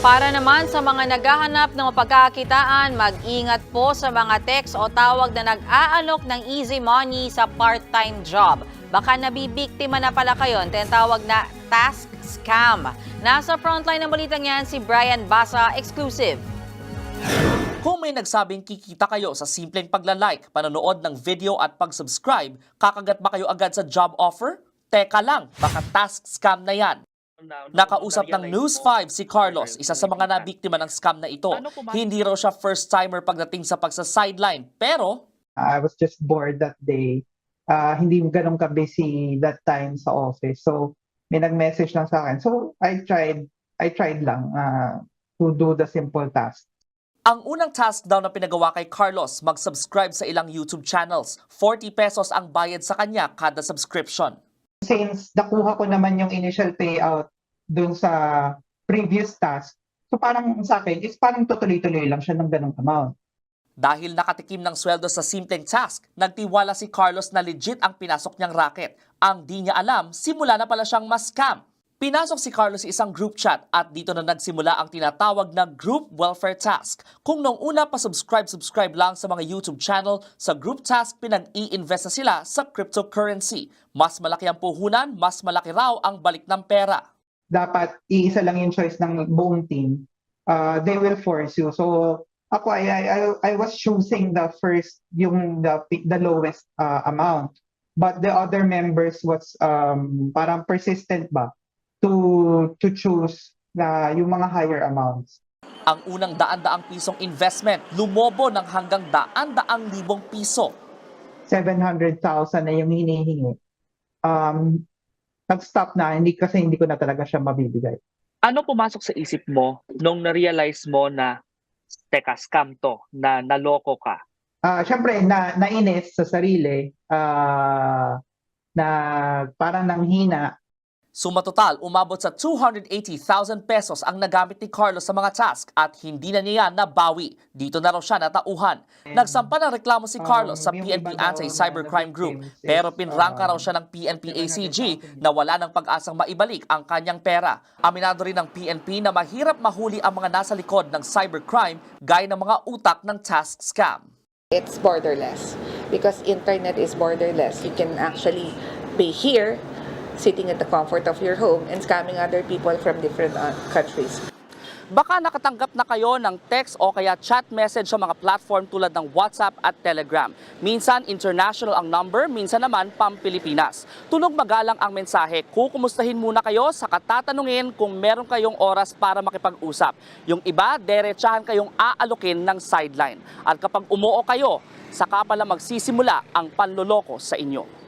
Para naman sa mga naghahanap ng mapagkakitaan, mag-ingat po sa mga text o tawag na nag-aalok ng easy money sa part-time job. Baka nabibiktima na pala kayo tinatawag na task scam. Nasa frontline ng balitang yan si Brian Basa, exclusive. Kung may nagsabing kikita kayo sa simpleng paglalike, panonood ng video at pag-subscribe, kakagat ba kayo agad sa job offer? Teka lang, baka task scam na yan. Nakausap ng News 5 si Carlos, isa sa mga nabiktima ng scam na ito. Hindi raw siya first-timer pagdating sa pagsa-sideline, pero I was just bored that day. Ah, hindi ganun ka-busy that time sa office. So, may nag-message lang sa akin. So, I tried, I tried lang ah, to do the simple task. ang unang task daw na pinagawa kay Carlos, mag-subscribe sa ilang YouTube channels. 40 pesos ang bayad sa kanya kada subscription. Since nakuha ko naman yung initial payout dun sa previous task, so parang sa akin, is parang tutuloy-tuloy lang siya ng ganung amount. Dahil nakatikim ng sweldo sa simpleng task, nagtiwala si Carlos na legit ang pinasok niyang racket. Ang di niya alam, simula na pala siyang mas-scam. Pinasok si Carlos sa isang group chat at dito na nagsimula ang tinatawag na group welfare task. Kung nung una pa subscribe-subscribe lang sa mga YouTube channel, sa group task pinag-i-invest na sila sa cryptocurrency. Mas malaki ang puhunan, mas malaki raw ang balik ng pera. dapat iisa lang yung choice ng buong team, uh, they will force you. So ako I I- I was choosing the first yung the the lowest uh, amount. But the other members was um parang persistent ba to to choose na yung mga higher amounts. Ang unang daan-daang pisong investment, lumobo ng hanggang daan-daang libong piso. 700,000 na yung hinihingi. Um, nag-stop na, hindi kasi hindi ko na talaga siya mabibigay. ano pumasok sa isip mo nung na-realize mo na teka, scam to, na naloko ka? Ah, syempre na nainis sa sarili, ah na parang nanghina. Sumatotal, umabot sa 280,000 pesos ang nagamit ni Carlos sa mga task at hindi na niya nabawi. Dito na raw siya natauhan. Nagsampa ng reklamo si Carlos sa Um, yung PNP Anti-Cybercrime Group victims pero pinrangka raw um, siya ng PNP ACG na wala ng pag-asang maibalik ang kanyang pera. Aminado rin ng PNP na mahirap mahuli ang mga nasa likod ng cybercrime gaya ng mga utak ng task scam. it's borderless because internet is borderless you can actually be here sitting at the comfort of your home and scamming other people from different uh, countries Baka nakatanggap na kayo ng text o kaya chat message sa mga platform tulad ng WhatsApp at Telegram. Minsan international ang number, minsan naman pam-Pilipinas. Tunog magalang ang mensahe, kukumustahin muna kayo sa katatanungin kung meron kayong oras para makipag-usap. Yung iba, derechahan kayong aalukin ng sideline. At kapag umuo kayo, saka pala magsisimula ang panloloko sa inyo.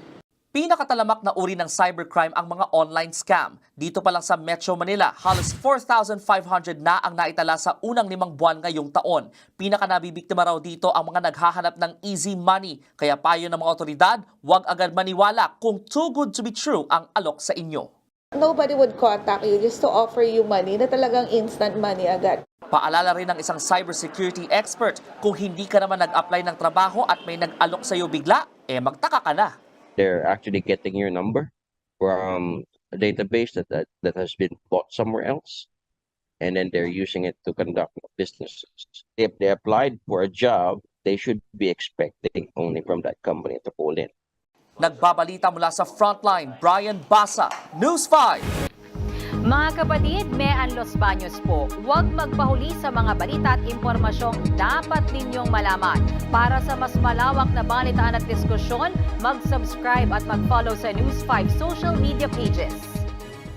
Pinakatalamak na uri ng cybercrime ang mga online scam. Dito pa lang sa Metro Manila, halos 4,500 na ang naitala sa unang limang buwan ngayong taon. Pinaka nabibiktima raw dito ang mga naghahanap ng easy money. Kaya payo ng mga otoridad, huwag agad maniwala kung too good to be true ang alok sa inyo. nobody would contact you just to offer you money na talagang instant money agad Paalala rin ng isang cybersecurity expert, kung hindi ka naman nag-apply ng trabaho at may nag-alok sa iyo bigla, eh magtaka ka na. They're actually getting your number from a database that, that, that has been bought somewhere else. And then they're using it to conduct businesses. If they applied for a job, they should be expecting only from that company to call in. Nagbabalita mula sa Frontline, Brian Basa, News 5. Mga kapatid, Mean Los Baños po. Huwag magpahuli sa mga balita at impormasyong dapat ninyong malaman. Para sa mas malawak na balitaan at diskusyon, mag-subscribe at mag-follow sa News 5 social media pages.